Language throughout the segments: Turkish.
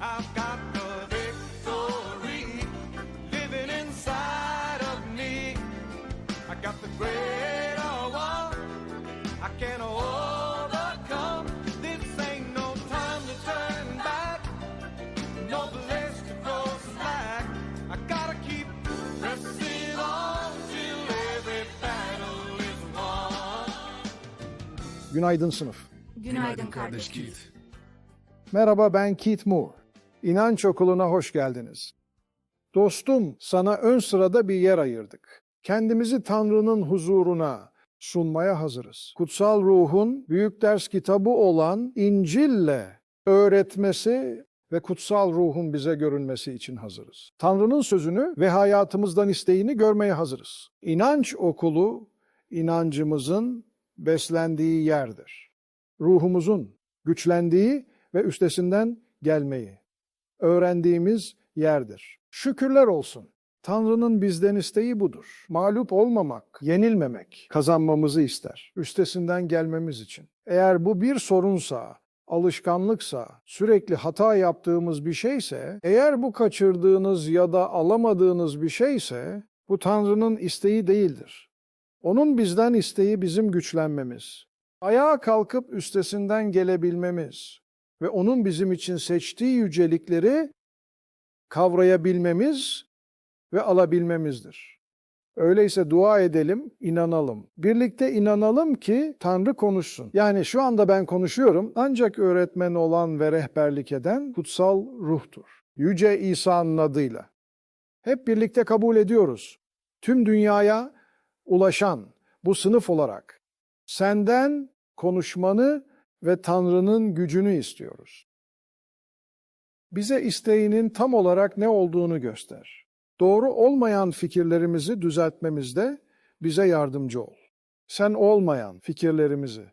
I've got the victory living inside of me. I got the greater one. I can overcome. This ain't no time to turn back. No place to go slack. I gotta keep pressing on till every battle is won. Günaydın sınıf. Günaydın kardeş Keith. Merhaba ben Keith Moore. İnanç Okulu'na hoş geldiniz. Dostum, sana ön sırada bir yer ayırdık. Kendimizi Tanrı'nın huzuruna sunmaya hazırız. Kutsal Ruh'un büyük ders kitabı olan İncil'le öğretmesi ve kutsal ruhun bize görünmesi için hazırız. Tanrı'nın sözünü ve hayatımızdan isteğini görmeye hazırız. İnanç okulu inancımızın beslendiği yerdir. Ruhumuzun güçlendiği ve üstesinden gelmeyi öğrendiğimiz yerdir. Şükürler olsun. Tanrı'nın bizden isteği budur. Mağlup olmamak, yenilmemek, kazanmamızı ister. Üstesinden gelmemiz için. Eğer bu bir sorunsa, alışkanlıksa, sürekli hata yaptığımız bir şeyse, eğer bu kaçırdığınız ya da alamadığınız bir şeyse, bu Tanrı'nın isteği değildir. Onun bizden isteği bizim güçlenmemiz, ayağa kalkıp üstesinden gelebilmemiz ve onun bizim için seçtiği yücelikleri kavrayabilmemiz ve alabilmemizdir. Öyleyse dua edelim, inanalım. Birlikte inanalım ki Tanrı konuşsun. Yani şu anda ben konuşuyorum ancak öğretmen olan ve rehberlik eden kutsal ruhtur. Yüce İsa'nın adıyla. Hep birlikte kabul ediyoruz. Tüm dünyaya ulaşan bu sınıf olarak senden konuşmanı ve Tanrı'nın gücünü istiyoruz. Bize isteğinin tam olarak ne olduğunu göster. Doğru olmayan fikirlerimizi düzeltmemizde bize yardımcı ol. Sen olmayan fikirlerimizi,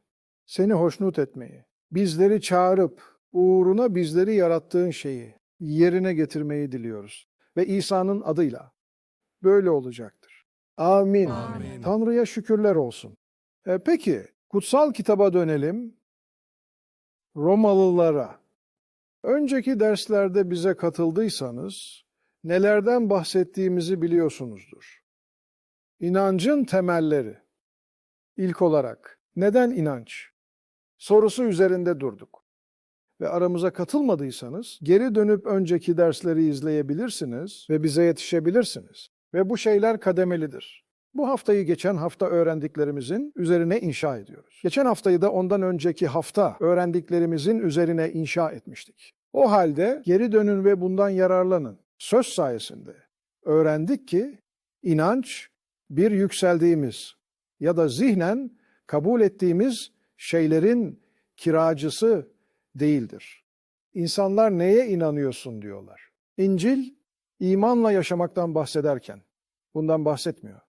seni hoşnut etmeyi, bizleri çağırıp uğruna bizleri yarattığın şeyi yerine getirmeyi diliyoruz. Ve İsa'nın adıyla böyle olacaktır. Amin. Amin. Tanrı'ya şükürler olsun. E, peki, kutsal kitaba dönelim. Romalılara. Önceki derslerde bize katıldıysanız nelerden bahsettiğimizi biliyorsunuzdur. İnancın temelleri. İlk olarak neden inanç? Sorusu üzerinde durduk. Ve aramıza katılmadıysanız geri dönüp önceki dersleri izleyebilirsiniz ve bize yetişebilirsiniz. Ve bu şeyler kademelidir. Bu haftayı geçen hafta öğrendiklerimizin üzerine inşa ediyoruz. Geçen haftayı da ondan önceki hafta öğrendiklerimizin üzerine inşa etmiştik. O halde geri dönün ve bundan yararlanın. Söz sayesinde öğrendik ki inanç bir yükseldiğimiz ya da zihnen kabul ettiğimiz şeylerin kiracısı değildir. İnsanlar neye inanıyorsun diyorlar. İncil imanla yaşamaktan bahsederken bundan bahsetmiyor.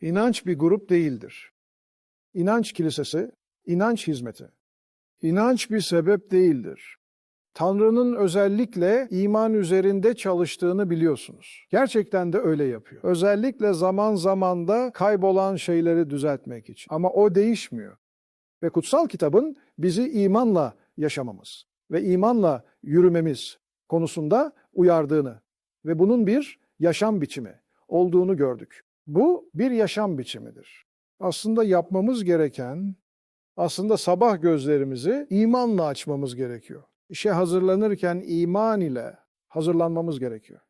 İnanç bir grup değildir. İnanç kilisesi, inanç hizmeti. İnanç bir sebep değildir. Tanrı'nın özellikle iman üzerinde çalıştığını biliyorsunuz. Gerçekten de öyle yapıyor. Özellikle zaman zamanda kaybolan şeyleri düzeltmek için. Ama o değişmiyor. Ve kutsal kitabın bizi imanla yaşamamız ve imanla yürümemiz konusunda uyardığını ve bunun bir yaşam biçimi olduğunu gördük. Bu bir yaşam biçimidir. Aslında yapmamız gereken, aslında sabah gözlerimizi imanla açmamız gerekiyor. İşe hazırlanırken iman ile hazırlanmamız gerekiyor.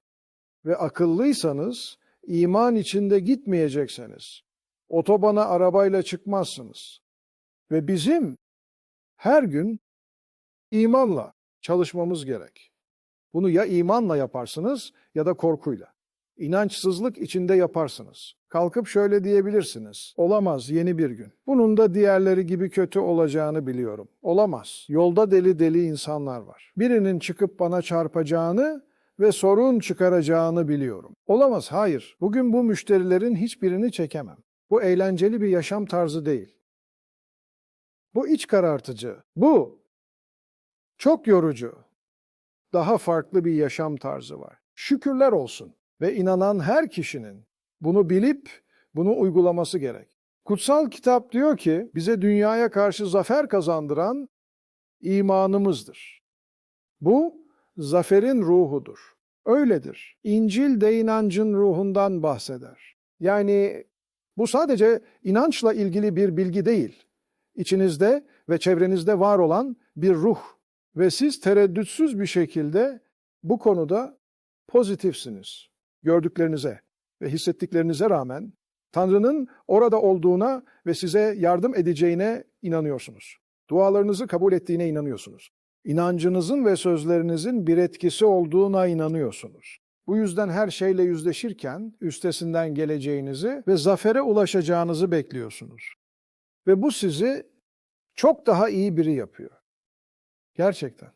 Ve akıllıysanız, iman içinde gitmeyecekseniz, otobana arabayla çıkmazsınız. Ve bizim her gün imanla çalışmamız gerek. Bunu ya imanla yaparsınız ya da korkuyla. İnançsızlık içinde yaparsınız. Kalkıp şöyle diyebilirsiniz. Olamaz yeni bir gün. Bunun da diğerleri gibi kötü olacağını biliyorum. Olamaz. Yolda deli deli insanlar var. Birinin çıkıp bana çarpacağını ve sorun çıkaracağını biliyorum. Olamaz, hayır. Bugün bu müşterilerin hiçbirini çekemem. Bu eğlenceli bir yaşam tarzı değil. Bu iç karartıcı. Bu çok yorucu. Daha farklı bir yaşam tarzı var. Şükürler olsun ve inanan her kişinin bunu bilip bunu uygulaması gerek. Kutsal kitap diyor ki bize dünyaya karşı zafer kazandıran imanımızdır. Bu zaferin ruhudur. Öyledir. İncil de inancın ruhundan bahseder. Yani bu sadece inançla ilgili bir bilgi değil. İçinizde ve çevrenizde var olan bir ruh ve siz tereddütsüz bir şekilde bu konuda pozitifsiniz. Gördüklerinize ve hissettiklerinize rağmen Tanrı'nın orada olduğuna ve size yardım edeceğine inanıyorsunuz. Dualarınızı kabul ettiğine inanıyorsunuz. İnancınızın ve sözlerinizin bir etkisi olduğuna inanıyorsunuz. Bu yüzden her şeyle yüzleşirken üstesinden geleceğinizi ve zafere ulaşacağınızı bekliyorsunuz. Ve bu sizi çok daha iyi biri yapıyor. Gerçekten.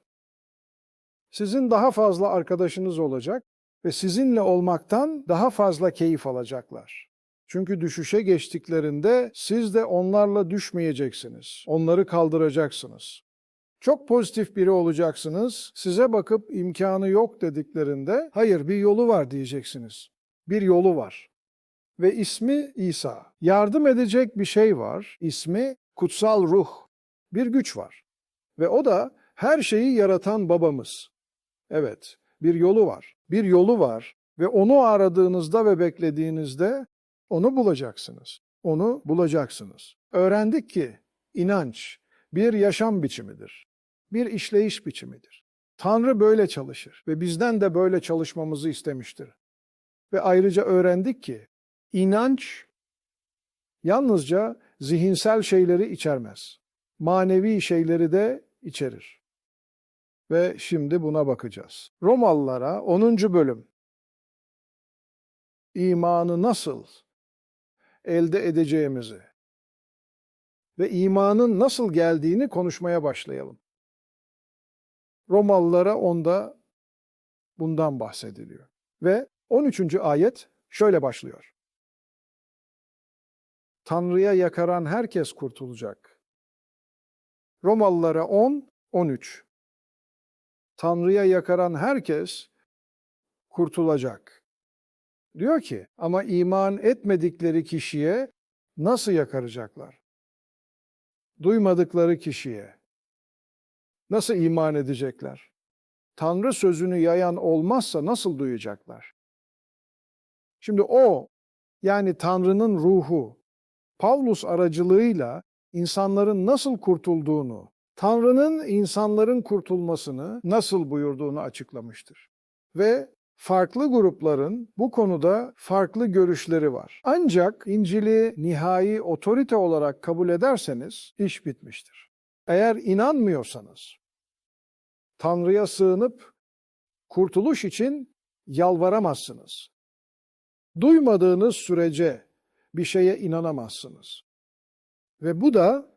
Sizin daha fazla arkadaşınız olacak ve sizinle olmaktan daha fazla keyif alacaklar. Çünkü düşüşe geçtiklerinde siz de onlarla düşmeyeceksiniz. Onları kaldıracaksınız. Çok pozitif biri olacaksınız. Size bakıp imkanı yok dediklerinde hayır bir yolu var diyeceksiniz. Bir yolu var. Ve ismi İsa. Yardım edecek bir şey var. İsmi kutsal ruh. Bir güç var. Ve o da her şeyi yaratan babamız. Evet, bir yolu var. Bir yolu var ve onu aradığınızda ve beklediğinizde onu bulacaksınız. Onu bulacaksınız. Öğrendik ki inanç bir yaşam biçimidir. Bir işleyiş biçimidir. Tanrı böyle çalışır ve bizden de böyle çalışmamızı istemiştir. Ve ayrıca öğrendik ki inanç yalnızca zihinsel şeyleri içermez. Manevi şeyleri de içerir. Ve şimdi buna bakacağız. Romalılara 10. bölüm imanı nasıl elde edeceğimizi ve imanın nasıl geldiğini konuşmaya başlayalım. Romalılara onda bundan bahsediliyor. Ve 13. ayet şöyle başlıyor. Tanrı'ya yakaran herkes kurtulacak. Romalılara 10, 13. Tanrı'ya yakaran herkes kurtulacak. Diyor ki ama iman etmedikleri kişiye nasıl yakaracaklar? Duymadıkları kişiye nasıl iman edecekler? Tanrı sözünü yayan olmazsa nasıl duyacaklar? Şimdi o yani Tanrı'nın ruhu Pavlus aracılığıyla insanların nasıl kurtulduğunu, Tanrı'nın insanların kurtulmasını nasıl buyurduğunu açıklamıştır. Ve farklı grupların bu konuda farklı görüşleri var. Ancak İncil'i nihai otorite olarak kabul ederseniz iş bitmiştir. Eğer inanmıyorsanız, Tanrı'ya sığınıp kurtuluş için yalvaramazsınız. Duymadığınız sürece bir şeye inanamazsınız. Ve bu da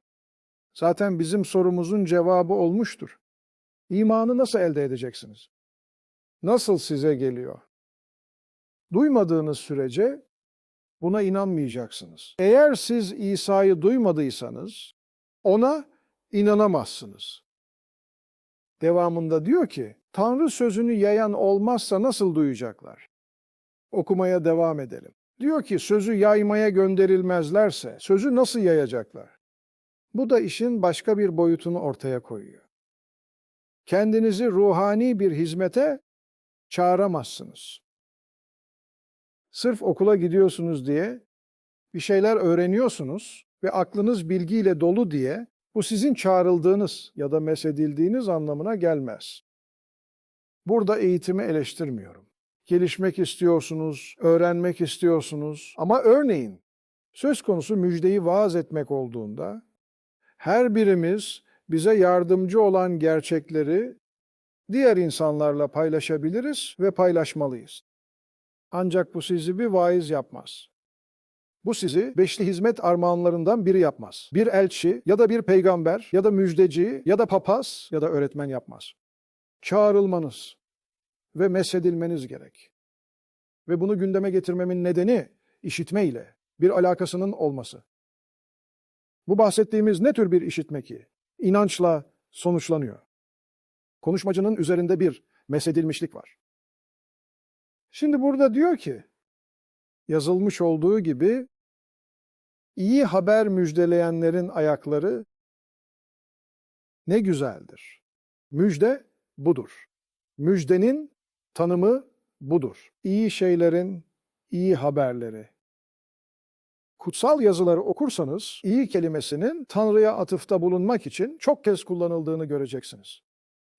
zaten bizim sorumuzun cevabı olmuştur. İmanı nasıl elde edeceksiniz? Nasıl size geliyor? Duymadığınız sürece buna inanmayacaksınız. Eğer siz İsa'yı duymadıysanız ona inanamazsınız. Devamında diyor ki, Tanrı sözünü yayan olmazsa nasıl duyacaklar? Okumaya devam edelim. Diyor ki sözü yaymaya gönderilmezlerse sözü nasıl yayacaklar? Bu da işin başka bir boyutunu ortaya koyuyor. Kendinizi ruhani bir hizmete çağıramazsınız. Sırf okula gidiyorsunuz diye, bir şeyler öğreniyorsunuz ve aklınız bilgiyle dolu diye bu sizin çağrıldığınız ya da mesedildiğiniz anlamına gelmez. Burada eğitimi eleştirmiyorum. Gelişmek istiyorsunuz, öğrenmek istiyorsunuz ama örneğin söz konusu müjdeyi vaaz etmek olduğunda her birimiz bize yardımcı olan gerçekleri diğer insanlarla paylaşabiliriz ve paylaşmalıyız. Ancak bu sizi bir vaiz yapmaz. Bu sizi beşli hizmet armağanlarından biri yapmaz. Bir elçi ya da bir peygamber ya da müjdeci ya da papaz ya da öğretmen yapmaz. Çağrılmanız ve mesedilmeniz gerek. Ve bunu gündeme getirmemin nedeni işitmeyle bir alakasının olması. Bu bahsettiğimiz ne tür bir işitme ki? İnançla sonuçlanıyor. Konuşmacının üzerinde bir mesedilmişlik var. Şimdi burada diyor ki, yazılmış olduğu gibi, iyi haber müjdeleyenlerin ayakları ne güzeldir. Müjde budur. Müjdenin tanımı budur. İyi şeylerin iyi haberleri. Kutsal yazıları okursanız iyi kelimesinin Tanrı'ya atıfta bulunmak için çok kez kullanıldığını göreceksiniz.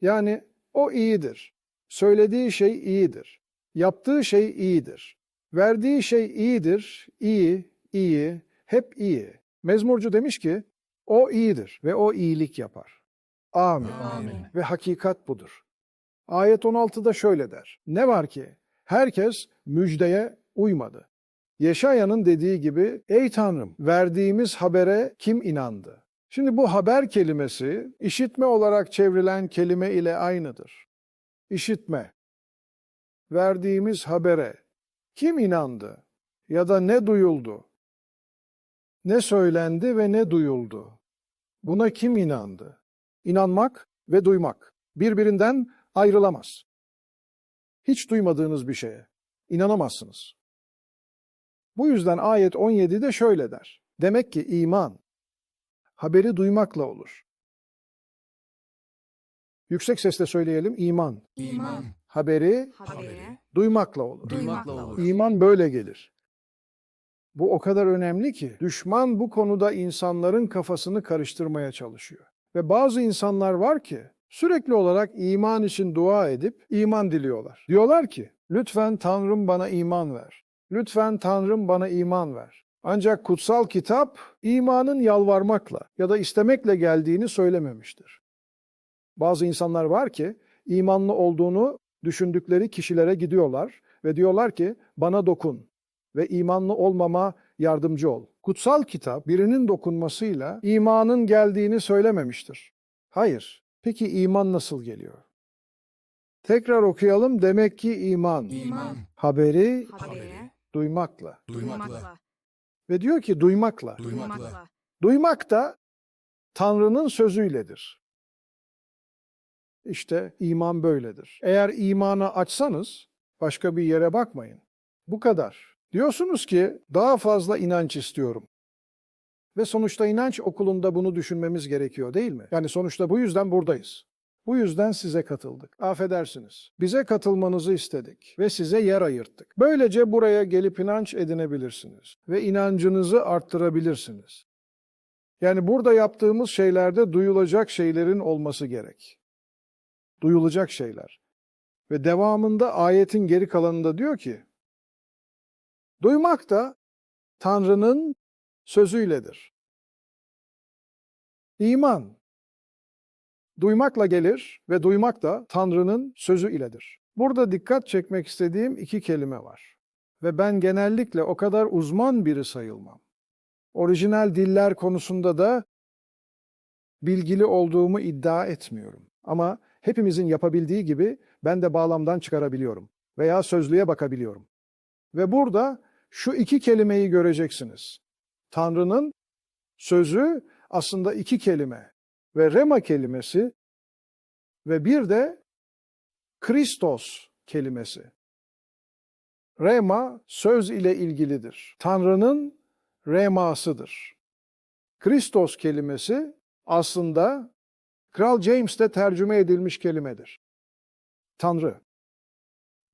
Yani o iyidir. Söylediği şey iyidir. Yaptığı şey iyidir. Verdiği şey iyidir. İyi, iyi, hep iyi. Mezmurcu demiş ki o iyidir ve o iyilik yapar. Amin. Amin. Ve hakikat budur. Ayet 16'da şöyle der. Ne var ki herkes müjdeye uymadı. Yeşaya'nın dediği gibi ey Tanrım verdiğimiz habere kim inandı? Şimdi bu haber kelimesi işitme olarak çevrilen kelime ile aynıdır. İşitme. Verdiğimiz habere kim inandı ya da ne duyuldu? Ne söylendi ve ne duyuldu? Buna kim inandı? İnanmak ve duymak birbirinden ayrılamaz. Hiç duymadığınız bir şeye inanamazsınız. Bu yüzden ayet 17'de şöyle der. Demek ki iman haberi duymakla olur. Yüksek sesle söyleyelim iman İman. haberi Haberi. duymakla olur. Duymakla olur. İman böyle gelir. Bu o kadar önemli ki düşman bu konuda insanların kafasını karıştırmaya çalışıyor. Ve bazı insanlar var ki sürekli olarak iman için dua edip iman diliyorlar. Diyorlar ki lütfen Tanrım bana iman ver. Lütfen Tanrım bana iman ver. Ancak kutsal kitap imanın yalvarmakla ya da istemekle geldiğini söylememiştir. Bazı insanlar var ki imanlı olduğunu düşündükleri kişilere gidiyorlar ve diyorlar ki bana dokun ve imanlı olmama yardımcı ol. Kutsal kitap birinin dokunmasıyla imanın geldiğini söylememiştir. Hayır. Peki iman nasıl geliyor? Tekrar okuyalım. Demek ki iman İman. haberi Haberi. Duymakla Duymakla. ve diyor ki duymakla. Duymakla. Duymak da Tanrı'nın sözüyledir. İşte iman böyledir. Eğer imanı açsanız başka bir yere bakmayın. Bu kadar. Diyorsunuz ki daha fazla inanç istiyorum. Ve sonuçta inanç okulunda bunu düşünmemiz gerekiyor değil mi? Yani sonuçta bu yüzden buradayız. Bu yüzden size katıldık. Affedersiniz. Bize katılmanızı istedik ve size yer ayırttık. Böylece buraya gelip inanç edinebilirsiniz ve inancınızı arttırabilirsiniz. Yani burada yaptığımız şeylerde duyulacak şeylerin olması gerek. Duyulacak şeyler. Ve devamında ayetin geri kalanında diyor ki, duymak da Tanrı'nın sözüyledir. İman, duymakla gelir ve duymak da Tanrı'nın sözü iledir. Burada dikkat çekmek istediğim iki kelime var. Ve ben genellikle o kadar uzman biri sayılmam. Orijinal diller konusunda da bilgili olduğumu iddia etmiyorum. Ama hepimizin yapabildiği gibi ben de bağlamdan çıkarabiliyorum veya sözlüğe bakabiliyorum. Ve burada şu iki kelimeyi göreceksiniz. Tanrı'nın sözü aslında iki kelime ve rema kelimesi ve bir de Kristos kelimesi. Rema söz ile ilgilidir. Tanrı'nın remasıdır. Kristos kelimesi aslında Kral James'te tercüme edilmiş kelimedir. Tanrı.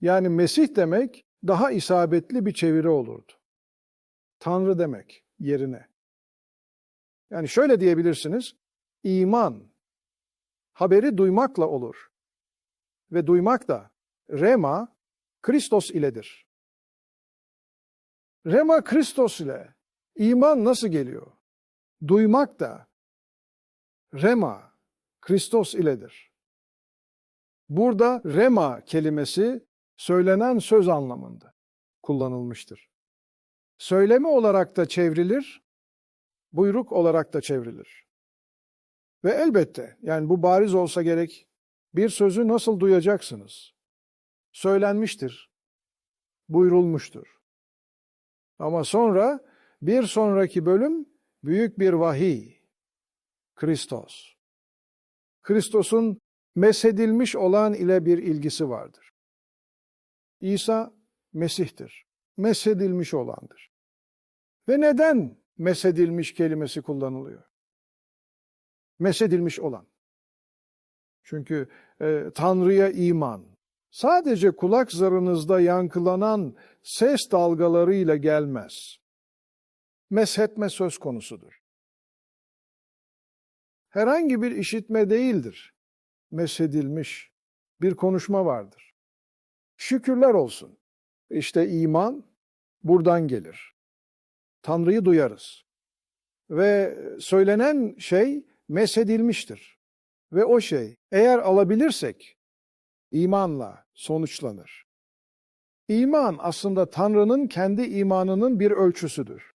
Yani Mesih demek daha isabetli bir çeviri olurdu. Tanrı demek yerine. Yani şöyle diyebilirsiniz. İman haberi duymakla olur. Ve duymak da rema Kristos iledir. Rema Kristos ile iman nasıl geliyor? Duymak da rema Kristos iledir. Burada rema kelimesi söylenen söz anlamında kullanılmıştır. Söyleme olarak da çevrilir, buyruk olarak da çevrilir. Ve elbette yani bu bariz olsa gerek bir sözü nasıl duyacaksınız? Söylenmiştir, buyurulmuştur. Ama sonra bir sonraki bölüm büyük bir vahiy. Kristos. Kristos'un mesedilmiş olan ile bir ilgisi vardır. İsa Mesih'tir. Mesedilmiş olandır. Ve neden mesedilmiş kelimesi kullanılıyor? Mesedilmiş olan. Çünkü e, Tanrı'ya iman, sadece kulak zarınızda yankılanan ses dalgalarıyla gelmez. Meshetme söz konusudur. Herhangi bir işitme değildir. Meshedilmiş bir konuşma vardır. Şükürler olsun. İşte iman buradan gelir. Tanrı'yı duyarız. Ve söylenen şey meshedilmiştir. Ve o şey eğer alabilirsek imanla sonuçlanır. İman aslında Tanrı'nın kendi imanının bir ölçüsüdür.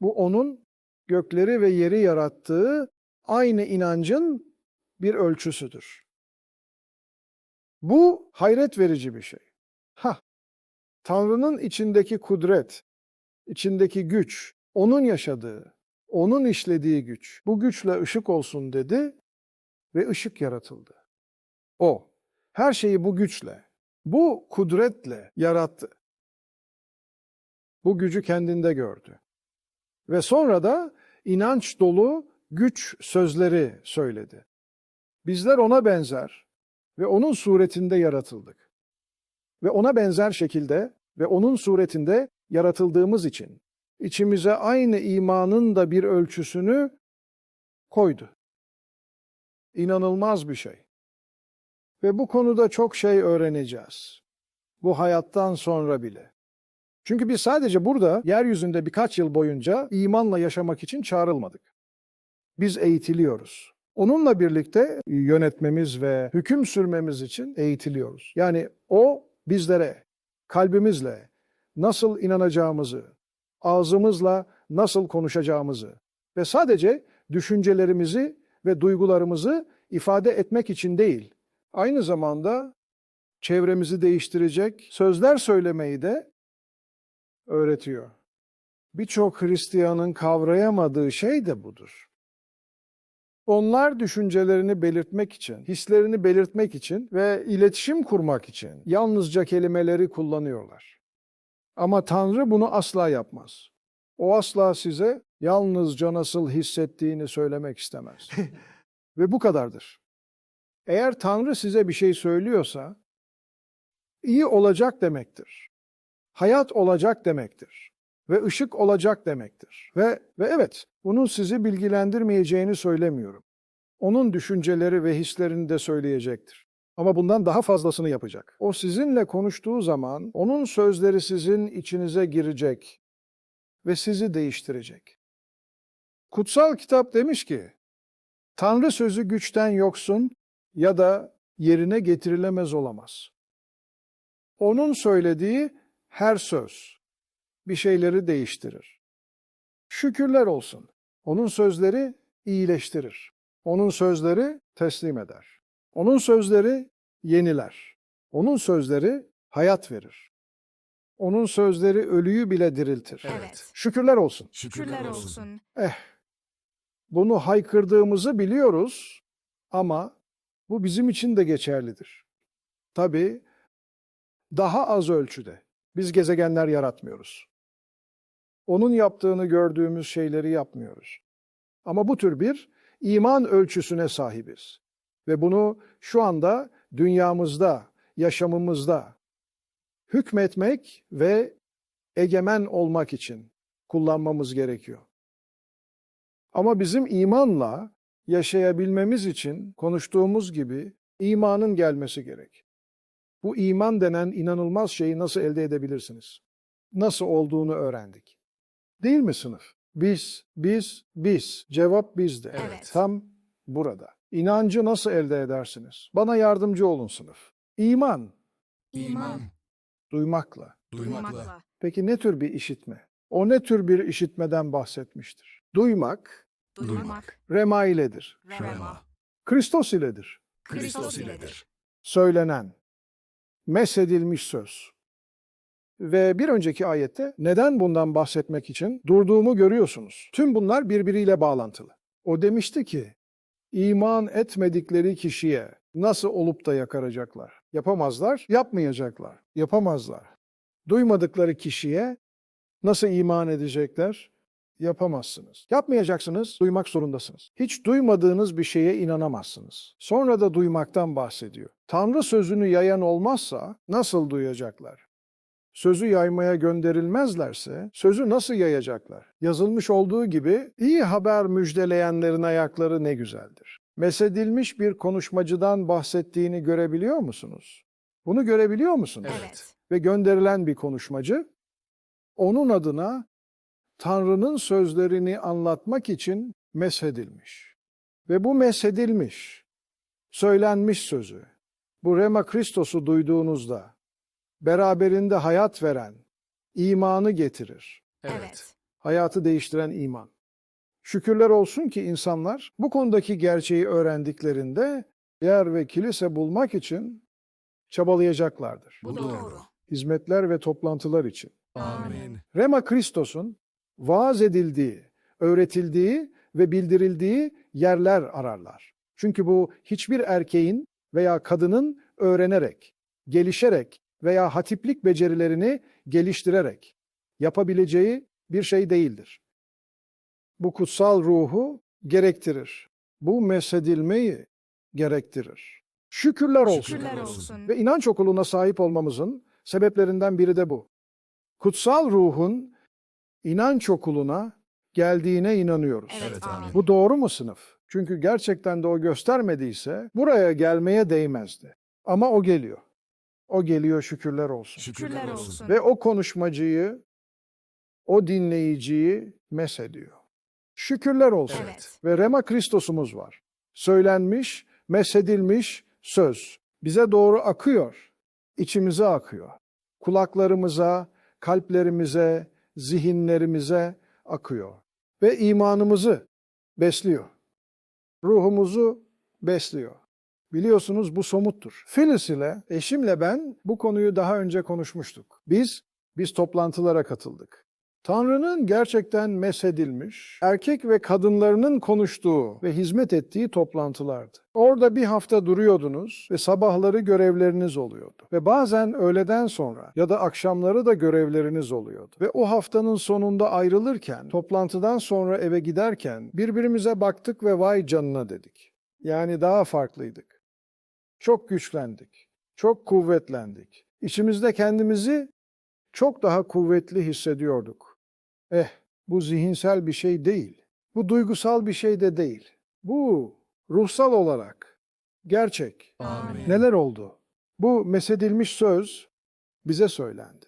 Bu onun gökleri ve yeri yarattığı aynı inancın bir ölçüsüdür. Bu hayret verici bir şey. Ha, Tanrı'nın içindeki kudret, içindeki güç, onun yaşadığı, onun işlediği güç, bu güçle ışık olsun dedi ve ışık yaratıldı. O, her şeyi bu güçle, bu kudretle yarattı. Bu gücü kendinde gördü. Ve sonra da inanç dolu güç sözleri söyledi. Bizler ona benzer ve onun suretinde yaratıldık. Ve ona benzer şekilde ve onun suretinde yaratıldığımız için içimize aynı imanın da bir ölçüsünü koydu. İnanılmaz bir şey. Ve bu konuda çok şey öğreneceğiz. Bu hayattan sonra bile. Çünkü biz sadece burada yeryüzünde birkaç yıl boyunca imanla yaşamak için çağrılmadık. Biz eğitiliyoruz. Onunla birlikte yönetmemiz ve hüküm sürmemiz için eğitiliyoruz. Yani o bizlere kalbimizle nasıl inanacağımızı, ağzımızla nasıl konuşacağımızı ve sadece düşüncelerimizi ve duygularımızı ifade etmek için değil, aynı zamanda çevremizi değiştirecek sözler söylemeyi de öğretiyor. Birçok Hristiyanın kavrayamadığı şey de budur. Onlar düşüncelerini belirtmek için, hislerini belirtmek için ve iletişim kurmak için yalnızca kelimeleri kullanıyorlar. Ama Tanrı bunu asla yapmaz. O asla size yalnızca nasıl hissettiğini söylemek istemez. ve bu kadardır. Eğer Tanrı size bir şey söylüyorsa, iyi olacak demektir. Hayat olacak demektir. Ve ışık olacak demektir. Ve, ve evet, bunun sizi bilgilendirmeyeceğini söylemiyorum. Onun düşünceleri ve hislerini de söyleyecektir. Ama bundan daha fazlasını yapacak. O sizinle konuştuğu zaman onun sözleri sizin içinize girecek ve sizi değiştirecek. Kutsal kitap demiş ki, Tanrı sözü güçten yoksun ya da yerine getirilemez olamaz. Onun söylediği her söz bir şeyleri değiştirir. Şükürler olsun. Onun sözleri iyileştirir. Onun sözleri teslim eder. Onun sözleri yeniler. Onun sözleri hayat verir. Onun sözleri ölüyü bile diriltir. Evet. Şükürler olsun. Şükürler olsun. Bunu haykırdığımızı biliyoruz ama bu bizim için de geçerlidir. Tabii daha az ölçüde. Biz gezegenler yaratmıyoruz. Onun yaptığını gördüğümüz şeyleri yapmıyoruz. Ama bu tür bir iman ölçüsüne sahibiz. Ve bunu şu anda dünyamızda, yaşamımızda hükmetmek ve egemen olmak için kullanmamız gerekiyor. Ama bizim imanla yaşayabilmemiz için konuştuğumuz gibi imanın gelmesi gerek. Bu iman denen inanılmaz şeyi nasıl elde edebilirsiniz? Nasıl olduğunu öğrendik. Değil mi sınıf? Biz, biz, biz. Cevap bizde. Evet. Tam burada. İnancı nasıl elde edersiniz? Bana yardımcı olun sınıf. İman, İman. duymakla. Duymakla. Peki ne tür bir işitme? O ne tür bir işitmeden bahsetmiştir? Duymak, Duymak. rema iledir. Rema. Kristos iledir. Kristos iledir. Söylenen, mesedilmiş söz. Ve bir önceki ayette neden bundan bahsetmek için durduğumu görüyorsunuz. Tüm bunlar birbiriyle bağlantılı. O demişti ki, iman etmedikleri kişiye nasıl olup da yakaracaklar? Yapamazlar, yapmayacaklar. Yapamazlar. Duymadıkları kişiye nasıl iman edecekler? Yapamazsınız. Yapmayacaksınız, duymak zorundasınız. Hiç duymadığınız bir şeye inanamazsınız. Sonra da duymaktan bahsediyor. Tanrı sözünü yayan olmazsa nasıl duyacaklar? Sözü yaymaya gönderilmezlerse sözü nasıl yayacaklar? Yazılmış olduğu gibi iyi haber müjdeleyenlerin ayakları ne güzeldir. Mesedilmiş bir konuşmacıdan bahsettiğini görebiliyor musunuz? Bunu görebiliyor musunuz? Evet. Ve gönderilen bir konuşmacı onun adına Tanrı'nın sözlerini anlatmak için meshedilmiş. Ve bu meshedilmiş, söylenmiş sözü, bu Rema Kristos'u duyduğunuzda beraberinde hayat veren, imanı getirir. Evet. Hayatı değiştiren iman. Şükürler olsun ki insanlar bu konudaki gerçeği öğrendiklerinde yer ve kilise bulmak için çabalayacaklardır. Bu doğru. Hizmetler ve toplantılar için. Amin. Rema Kristos'un vaaz edildiği, öğretildiği ve bildirildiği yerler ararlar. Çünkü bu hiçbir erkeğin veya kadının öğrenerek, gelişerek veya hatiplik becerilerini geliştirerek yapabileceği bir şey değildir. Bu kutsal ruhu gerektirir. Bu mesedilmeyi gerektirir. Şükürler olsun. Şükürler olsun. Ve inanç okuluna sahip olmamızın sebeplerinden biri de bu. Kutsal ruhun inanç okuluna geldiğine inanıyoruz. Evet, amin. Bu doğru mu sınıf? Çünkü gerçekten de o göstermediyse buraya gelmeye değmezdi. Ama o geliyor. O geliyor şükürler olsun. Şükürler olsun. Ve o konuşmacıyı, o dinleyiciyi mesediyor. Şükürler olsun. Evet. Ve Rema Kristos'umuz var. Söylenmiş, mesedilmiş söz. Bize doğru akıyor. içimize akıyor. Kulaklarımıza, kalplerimize, zihinlerimize akıyor. Ve imanımızı besliyor. Ruhumuzu besliyor. Biliyorsunuz bu somuttur. Phyllis ile, eşimle ben bu konuyu daha önce konuşmuştuk. Biz, biz toplantılara katıldık. Tanrı'nın gerçekten mesedilmiş, erkek ve kadınlarının konuştuğu ve hizmet ettiği toplantılardı. Orada bir hafta duruyordunuz ve sabahları görevleriniz oluyordu. Ve bazen öğleden sonra ya da akşamları da görevleriniz oluyordu. Ve o haftanın sonunda ayrılırken, toplantıdan sonra eve giderken birbirimize baktık ve vay canına dedik. Yani daha farklıydık. Çok güçlendik, çok kuvvetlendik. İçimizde kendimizi çok daha kuvvetli hissediyorduk. Eh, bu zihinsel bir şey değil. Bu duygusal bir şey de değil. Bu ruhsal olarak gerçek. Amin. Neler oldu? Bu mesedilmiş söz bize söylendi.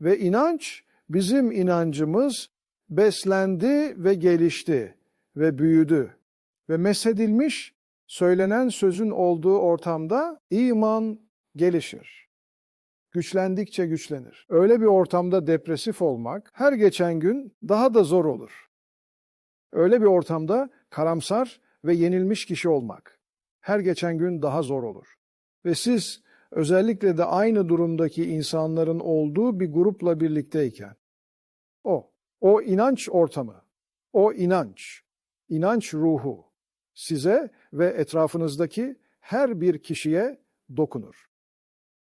Ve inanç, bizim inancımız beslendi ve gelişti ve büyüdü. Ve mesedilmiş, söylenen sözün olduğu ortamda iman gelişir güçlendikçe güçlenir. Öyle bir ortamda depresif olmak her geçen gün daha da zor olur. Öyle bir ortamda karamsar ve yenilmiş kişi olmak her geçen gün daha zor olur. Ve siz özellikle de aynı durumdaki insanların olduğu bir grupla birlikteyken o, o inanç ortamı, o inanç, inanç ruhu size ve etrafınızdaki her bir kişiye dokunur.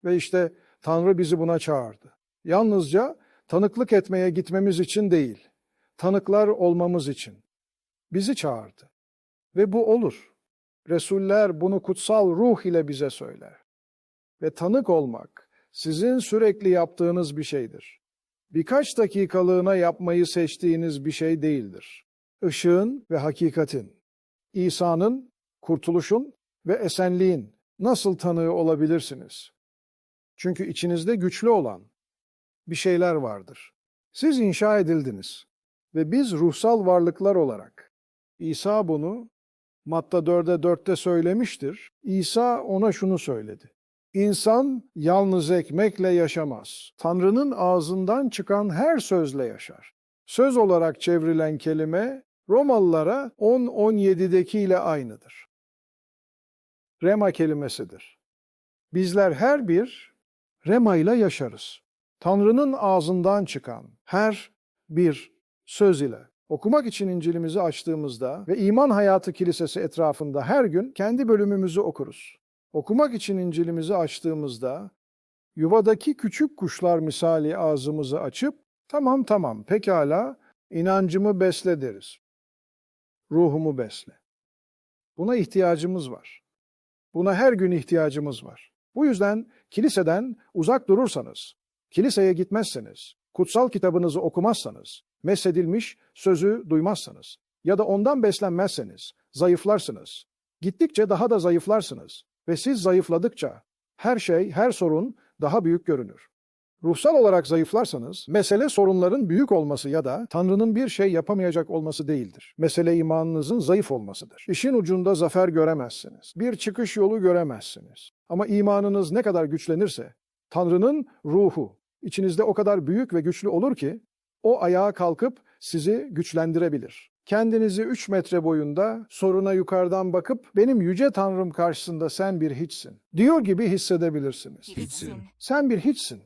Ve işte Tanrı bizi buna çağırdı. Yalnızca tanıklık etmeye gitmemiz için değil, tanıklar olmamız için. Bizi çağırdı. Ve bu olur. Resuller bunu kutsal ruh ile bize söyler. Ve tanık olmak sizin sürekli yaptığınız bir şeydir. Birkaç dakikalığına yapmayı seçtiğiniz bir şey değildir. Işığın ve hakikatin, İsa'nın, kurtuluşun ve esenliğin nasıl tanığı olabilirsiniz? Çünkü içinizde güçlü olan bir şeyler vardır. Siz inşa edildiniz ve biz ruhsal varlıklar olarak. İsa bunu Matta 4'e 4'te söylemiştir. İsa ona şunu söyledi. İnsan yalnız ekmekle yaşamaz. Tanrı'nın ağzından çıkan her sözle yaşar. Söz olarak çevrilen kelime Romalılara 10-17'deki ile aynıdır. Rema kelimesidir. Bizler her bir Rema ile yaşarız. Tanrı'nın ağzından çıkan her bir söz ile. Okumak için İncil'imizi açtığımızda ve İman Hayatı Kilisesi etrafında her gün kendi bölümümüzü okuruz. Okumak için İncil'imizi açtığımızda yuvadaki küçük kuşlar misali ağzımızı açıp tamam tamam pekala İnancımı besle deriz. Ruhumu besle. Buna ihtiyacımız var. Buna her gün ihtiyacımız var. Bu yüzden kiliseden uzak durursanız, kiliseye gitmezseniz, kutsal kitabınızı okumazsanız, mesedilmiş sözü duymazsanız ya da ondan beslenmezseniz zayıflarsınız. Gittikçe daha da zayıflarsınız ve siz zayıfladıkça her şey, her sorun daha büyük görünür. Ruhsal olarak zayıflarsanız, mesele sorunların büyük olması ya da Tanrı'nın bir şey yapamayacak olması değildir. Mesele imanınızın zayıf olmasıdır. İşin ucunda zafer göremezsiniz. Bir çıkış yolu göremezsiniz. Ama imanınız ne kadar güçlenirse, Tanrı'nın ruhu içinizde o kadar büyük ve güçlü olur ki, o ayağa kalkıp sizi güçlendirebilir. Kendinizi 3 metre boyunda soruna yukarıdan bakıp benim yüce Tanrım karşısında sen bir hiçsin diyor gibi hissedebilirsiniz. Hiçsin. Sen bir hiçsin.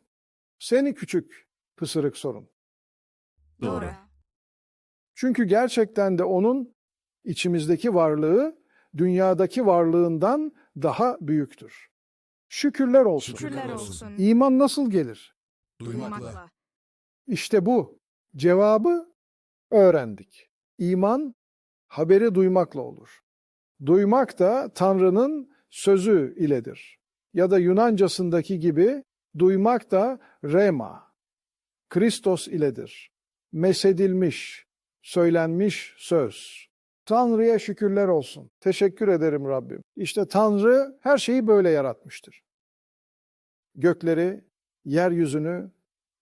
Seni küçük, pısırık sorun. Doğru. Çünkü gerçekten de onun içimizdeki varlığı dünyadaki varlığından daha büyüktür. Şükürler olsun. Şükürler olsun. İman nasıl gelir? Duymakla. İşte bu. Cevabı öğrendik. İman haberi duymakla olur. Duymak da Tanrı'nın sözü iledir. Ya da Yunancasındaki gibi duymak da rema, Kristos iledir. Mesedilmiş, söylenmiş söz. Tanrı'ya şükürler olsun. Teşekkür ederim Rabbim. İşte Tanrı her şeyi böyle yaratmıştır. Gökleri, yeryüzünü,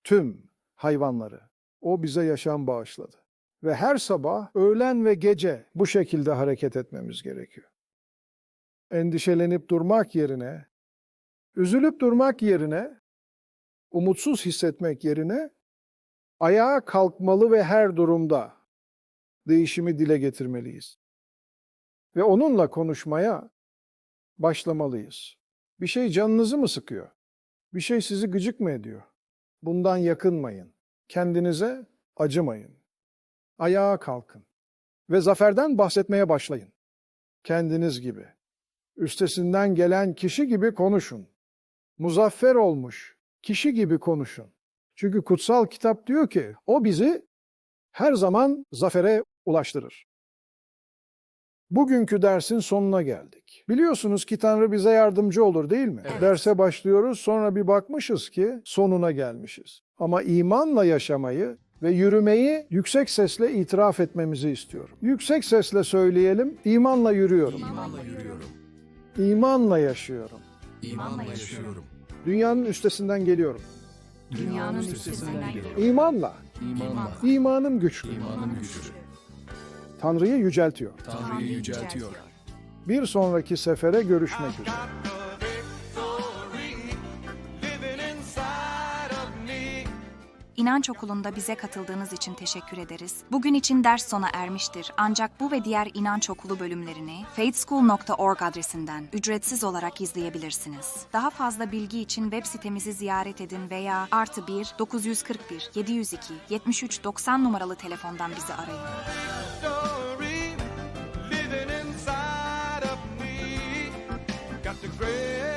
tüm hayvanları. O bize yaşam bağışladı. Ve her sabah, öğlen ve gece bu şekilde hareket etmemiz gerekiyor. Endişelenip durmak yerine, üzülüp durmak yerine, umutsuz hissetmek yerine, ayağa kalkmalı ve her durumda değişimi dile getirmeliyiz. Ve onunla konuşmaya başlamalıyız. Bir şey canınızı mı sıkıyor? Bir şey sizi gıcık mı ediyor? Bundan yakınmayın. Kendinize acımayın. Ayağa kalkın ve zaferden bahsetmeye başlayın. Kendiniz gibi. Üstesinden gelen kişi gibi konuşun. Muzaffer olmuş kişi gibi konuşun. Çünkü kutsal kitap diyor ki o bizi her zaman zafere ulaştırır. Bugünkü dersin sonuna geldik. Biliyorsunuz ki Tanrı bize yardımcı olur değil mi? Evet. Derse başlıyoruz sonra bir bakmışız ki sonuna gelmişiz. Ama imanla yaşamayı ve yürümeyi yüksek sesle itiraf etmemizi istiyorum. Yüksek sesle söyleyelim, imanla yürüyorum. İmanla yürüyorum. İmanla yaşıyorum. İmanla yaşıyorum. Dünyanın üstesinden geliyorum. Dünyanın üstesinden geliyorum. İmanla. İmanla. İmanım güçlü. İmanım güçlü. Tanrı'yı yüceltiyor. Tanrı'yı yüceltiyor. Bir sonraki sefere görüşmek üzere. İnanç Okulu'nda bize katıldığınız için teşekkür ederiz. Bugün için ders sona ermiştir. Ancak bu ve diğer İnanç Okulu bölümlerini faithschool.org adresinden ücretsiz olarak izleyebilirsiniz. Daha fazla bilgi için web sitemizi ziyaret edin veya artı 1 941 702 73 90 numaralı telefondan bizi arayın. Victory